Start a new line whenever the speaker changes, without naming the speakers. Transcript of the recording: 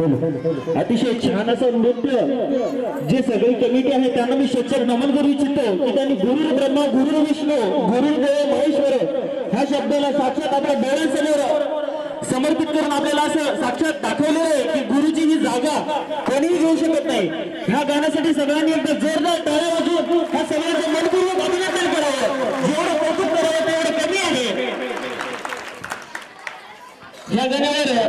अतिशय छान असं नृत्य जे सगळी कमिटी आहे त्यांना मी स्वच्छ नमन करू इच्छितो की त्यांनी गुरु ब्रह्मा गुरु विष्णू गुरुर देव महेश्वर ह्या शब्दाला साक्षात आपल्या डोळ्यांसमोर समर्पित करून आपल्याला असं साक्षात दाखवलेलं आहे की गुरुची ही जागा कोणीही घेऊ शकत नाही. ह्या गाण्यासाठी सगळ्यांनी एकदा जोरदार टाळ्या वाजून ह्या सगळ्यांचं मनपूर्वक अभिनंदन करावं. जेवढं कौतुक करावं तेवढं कमी आहे. ह्या गाण्यावर